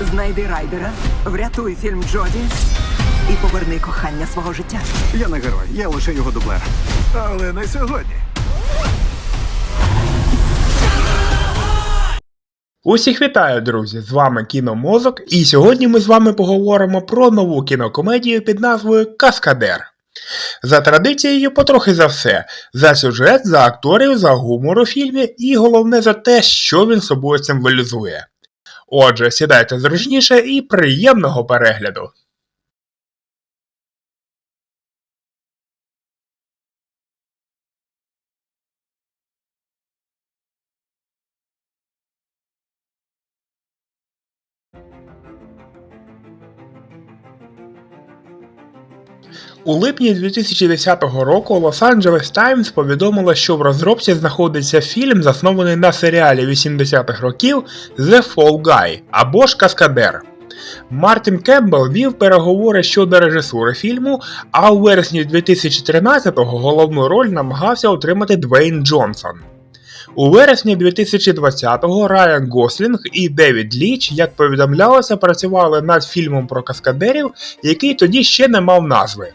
Знайди райдера, врятуй фільм Джоді і поверни кохання свого життя. Я не герой, я лише його дублер. Але не сьогодні. Усіх вітаю, друзі! З вами Кіномозок, і сьогодні ми з вами поговоримо про нову кінокомедію під назвою Каскадер. За традицією, потрохи за все: за сюжет, за акторів, за гумор у фільмі і головне за те, що він собою символізує. Отже, сідайте зручніше і приємного перегляду. У липні 2010 року Лос-Анджелес Таймс повідомила, що в розробці знаходиться фільм, заснований на серіалі 80-х років The Fall Guy або ж Каскадер. Мартін Кембл вів переговори щодо режисури фільму, а у вересні 2013-го головну роль намагався отримати Двейн Джонсон. У вересні 2020-го Райан Гослінг і Девід Ліч, як повідомлялося, працювали над фільмом про каскадерів, який тоді ще не мав назви.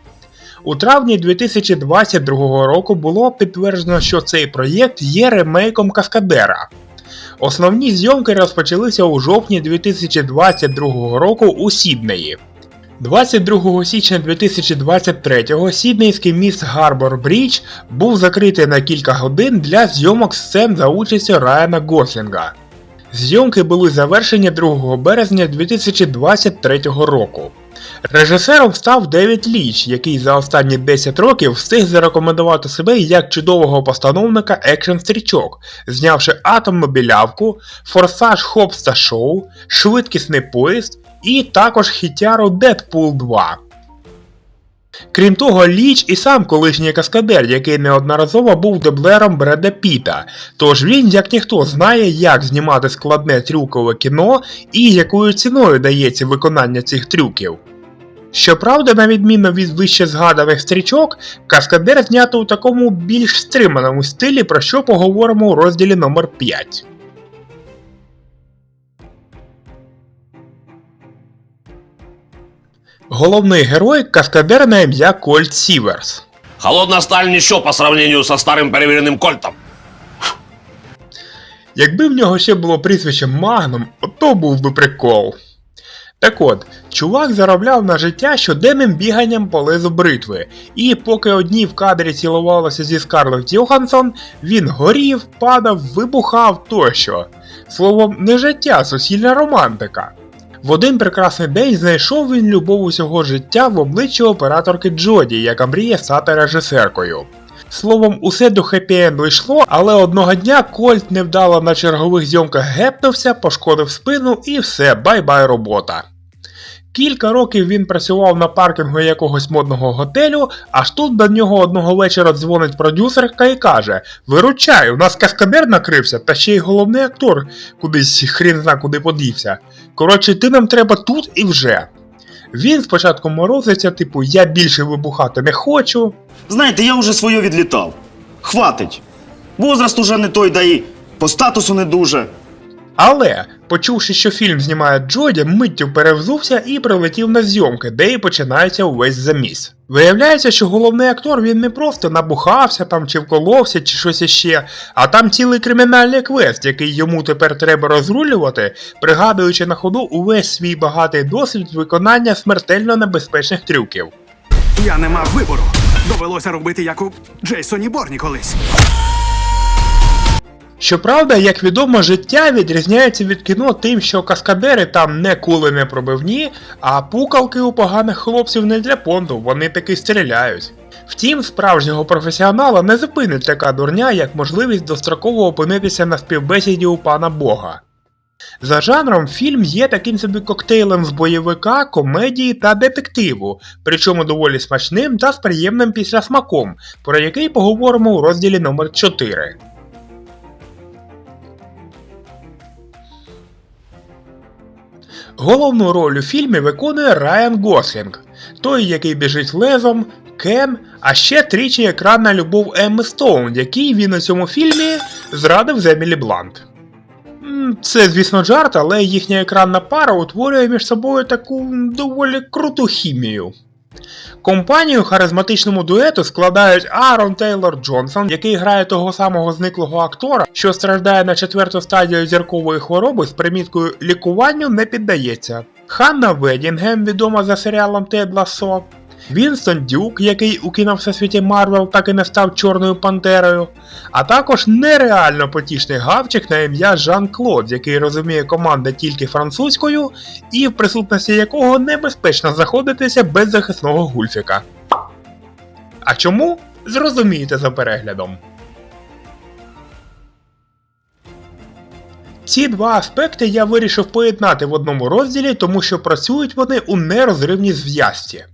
У травні 2022 року було підтверджено, що цей проєкт є ремейком Каскадера. Основні зйомки розпочалися у жовтні 2022 року у Сіднеї. 22 січня 2023-го сіднейський міст Гарбор Брідж був закритий на кілька годин для зйомок сцен за участю Райана Гослінга. Зйомки були завершені 2 березня 2023 року. Режисером став Девід Ліч, який за останні 10 років встиг зарекомендувати себе як чудового постановника екшн стрічок, знявши атомну білявку, форсаж Хопс та Шоу, швидкісний поїзд і також хітяру Дедпул 2. Крім того, Ліч і сам колишній каскадер, який неодноразово був дублером Бреда Піта, тож він, як ніхто, знає, як знімати складне трюкове кіно і якою ціною дається виконання цих трюків. Щоправда, на відміну від вище згаданих стрічок, каскадер знято у такому більш стриманому стилі, про що поговоримо у розділі номер 5 Головний герой каскадер на ім'я Кольт Сіверс. Холодная сталь ніщо по сравнению со старым перевіреним кольтом. Якби в нього ще було прізвище Магнум, ото був би прикол. Так от, чувак заробляв на життя щоденним біганням по лезу бритви, і поки одні в кадрі цілувалися зі Скарлетт Йоханссон, він горів, падав, вибухав тощо. Словом, не життя, суцільна романтика. В один прекрасний день знайшов він любов усього життя в обличчі операторки Джоді, яка мріє стати режисеркою. Словом, усе до хеппі-енду йшло, але одного дня Кольт невдало на чергових зйомках гепнувся, пошкодив спину і все, бай-бай робота. Кілька років він працював на паркінгу якогось модного готелю, аж тут до нього одного вечора дзвонить продюсерка і каже: Виручай, у нас каскадер накрився, та ще й головний актор кудись хрін зна куди подівся. Коротше, ти нам треба тут і вже. Він спочатку морозиться, типу, я більше вибухати не хочу. Знаєте, я вже своє відлітав. Хватить. Возраст уже не той, да і по статусу не дуже. Але, почувши, що фільм знімає Джоді, миттю перевзувся і прилетів на зйомки, де і починається увесь заміс. Виявляється, що головний актор він не просто набухався там чи вколовся, чи щось іще, а там цілий кримінальний квест, який йому тепер треба розрулювати, пригадуючи на ходу увесь свій багатий досвід виконання смертельно небезпечних трюків. Я не мав вибору. Довелося робити як у Джейсоні Борні колись. Щоправда, як відомо, життя відрізняється від кіно тим, що каскадери там не кули не пробивні, а пукалки у поганих хлопців не для понту, вони таки стріляють. Втім, справжнього професіонала не зупинить така дурня, як можливість достроково опинитися на співбесіді у пана Бога. За жанром фільм є таким собі коктейлем з бойовика, комедії та детективу, причому доволі смачним та з приємним післясмаком, про який поговоримо у розділі номер 4 Головну роль у фільмі виконує Райан Гослінг, той, який біжить лезом, Кен, а ще тричі екранна любов Емми Стоун, який він у цьому фільмі зрадив з Емілі Блант. Це, звісно, жарт, але їхня екранна пара утворює між собою таку доволі круту хімію. Компанію харизматичному дуету складають Аарон Тейлор Джонсон, який грає того самого зниклого актора, що страждає на четверту стадію зіркової хвороби з приміткою лікуванню не піддається. Ханна Ведінгем, відома за серіалом Тед Лассо, Вінстон Дюк, який у кіновсесвіті Марвел так і не став Чорною Пантерою, а також нереально потішний гавчик на ім'я Жан Клод, який розуміє команди тільки французькою, і в присутності якого небезпечно заходитися без захисного гульфіка. А чому? Зрозумієте за переглядом. Ці два аспекти я вирішив поєднати в одному розділі, тому що працюють вони у нерозривній зв'язці.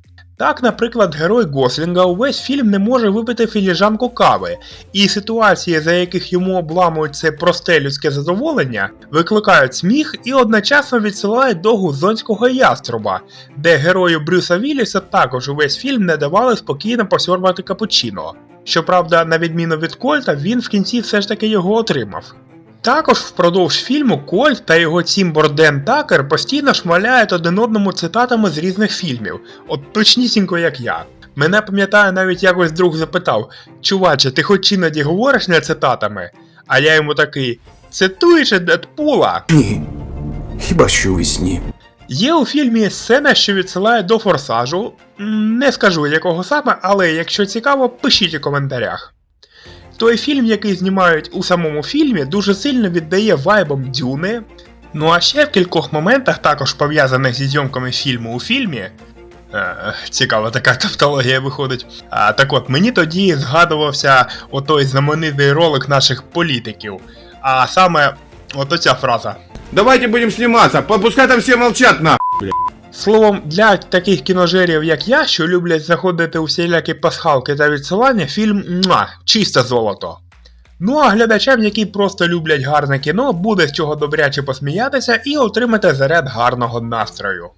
Так, наприклад, герой Гослінга увесь фільм не може випити філіжанку кави, і ситуації, за яких йому обламують це просте людське задоволення, викликають сміх і одночасно відсилають до гузонського яструба, де герою Брюса Вілліса також увесь фільм не давали спокійно посьорбати капучино. Щоправда, на відміну від Кольта, він в кінці все ж таки його отримав. Також впродовж фільму Кольт та його цімбор Ден Такер постійно шмаляють один одному цитатами з різних фільмів, от точнісінько як я. Мене пам'ятаю, навіть якось друг запитав: Чуваче, ти хоч іноді говориш не цитатами? А я йому такий: цитуєш Дедпула. Ні. Хіба що у вісні. Є у фільмі сцена, що відсилає до форсажу. Не скажу якого саме, але якщо цікаво, пишіть у коментарях. Той фільм, який знімають у самому фільмі, дуже сильно віддає вайбом Дюни. Ну а ще в кількох моментах, також пов'язаних зі зйомками фільму у фільмі. Е, цікава така тавтологія виходить. А, так от, мені тоді згадувався отой знаменитий ролик наших політиків. А саме, от оця фраза. Давайте будем сниматься, по- пускай там все молчат на. Словом, для таких кіножерів, як я, що люблять заходити у всілякі пасхалки та відсилання, фільм муа, чисте золото. Ну а глядачам, які просто люблять гарне кіно, буде з чого добряче посміятися і отримати заряд гарного настрою.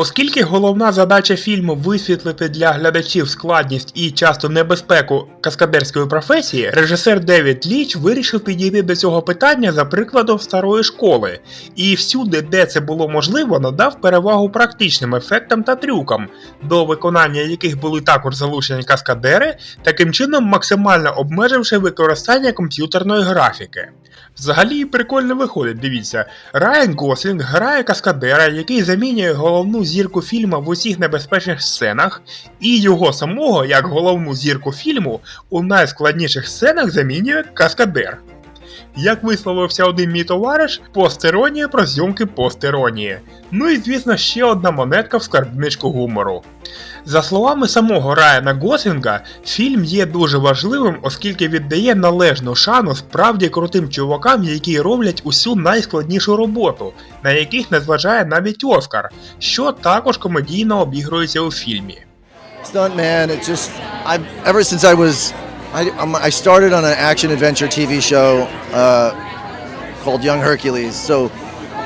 Оскільки головна задача фільму висвітлити для глядачів складність і часто небезпеку каскадерської професії, режисер Девід Ліч вирішив підійти до цього питання за прикладом старої школи, і всюди, де це було можливо, надав перевагу практичним ефектам та трюкам, до виконання яких були також залучені каскадери, таким чином максимально обмеживши використання комп'ютерної графіки. Взагалі прикольно виходить, дивіться. Райан Гослінг грає каскадера, який замінює головну зірку фільму в усіх небезпечних сценах, і його самого, як головну зірку фільму, у найскладніших сценах замінює каскадер. Як висловився один мій товариш, постеронія про зйомки постеронії. Ну і звісно ще одна монетка в скарбничку гумору. За словами самого Райана Гослінга, фільм є дуже важливим, оскільки віддає належну шану справді крутим чувакам, які роблять усю найскладнішу роботу, на яких не зважає навіть Оскар, що також комедійно обігрується у фільмі. stuntman. It just I ever since I was I, um, I started on an action adventure TV show uh, called Young Hercules. So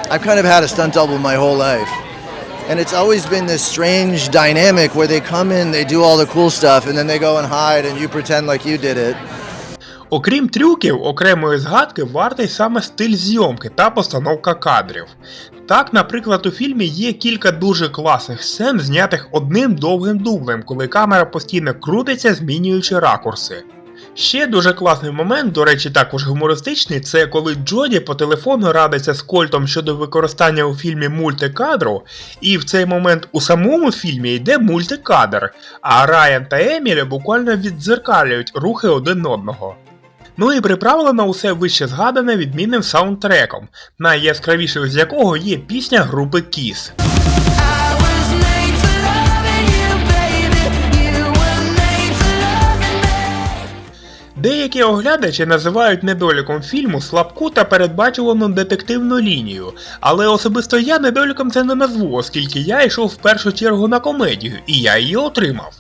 I've kind of had a stunt double my whole life. And it's always been this strange dynamic where they come in, they do all the cool stuff, and then they go and hide, and you pretend like you did it. Окрім трюків, окремої згадки вартий саме стиль зйомки та постановка кадрів. Так, наприклад, у фільмі є кілька дуже класних сцен, знятих одним довгим дублем, коли камера постійно крутиться, змінюючи ракурси. Ще дуже класний момент, до речі, також гумористичний, це коли Джоді по телефону радиться з Кольтом щодо використання у фільмі мультикадру, і в цей момент у самому фільмі йде мультикадр, а Райан та Емілі буквально віддзеркалюють рухи один одного. Ну і приправлено усе вище згадане відмінним саундтреком, найяскравішою з якого є пісня групи Kiss. Деякі оглядачі називають недоліком фільму слабку та передбачувану детективну лінію, але особисто я недоліком це не назву, оскільки я йшов в першу чергу на комедію, і я її отримав.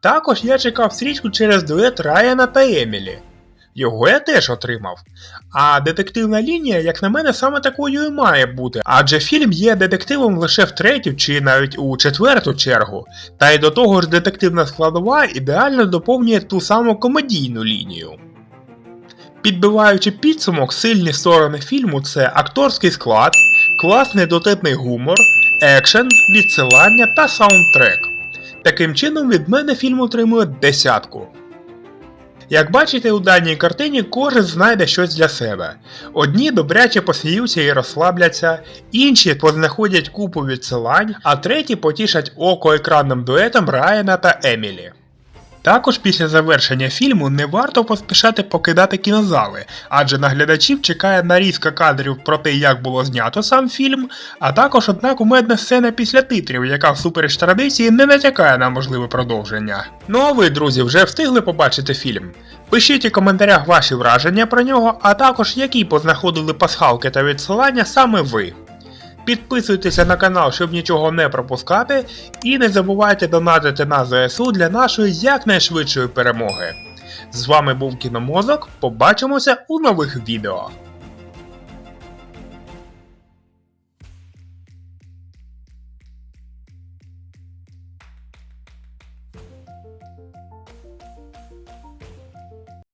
Також я чекав стрічку через дует Райана та Емілі. Його я теж отримав. А детективна лінія, як на мене, саме такою і має бути, адже фільм є детективом лише в третю чи навіть у четверту чергу. Та й до того ж детективна складова ідеально доповнює ту саму комедійну лінію. Підбиваючи підсумок, сильні сторони фільму це акторський склад, класний дотепний гумор, екшен, відсилання та саундтрек. Таким чином від мене фільм отримує десятку. Як бачите, у даній картині кожен знайде щось для себе. Одні добряче посміються і розслабляться, інші познаходять купу відсилань, а треті потішать око екранним дуетом Райана та Емілі. Також після завершення фільму не варто поспішати покидати кінозали, адже на глядачів чекає нарізка кадрів про те, як було знято сам фільм, а також одна кумедна сцена після титрів, яка всупереч традиції не натякає на можливе продовження. Ну а ви, друзі, вже встигли побачити фільм? Пишіть у коментарях ваші враження про нього, а також які познаходили пасхалки та відсилання саме ви. Підписуйтеся на канал, щоб нічого не пропускати, і не забувайте донатити на ЗСУ для нашої якнайшвидшої перемоги. З вами був Кіномозок. Побачимося у нових відео.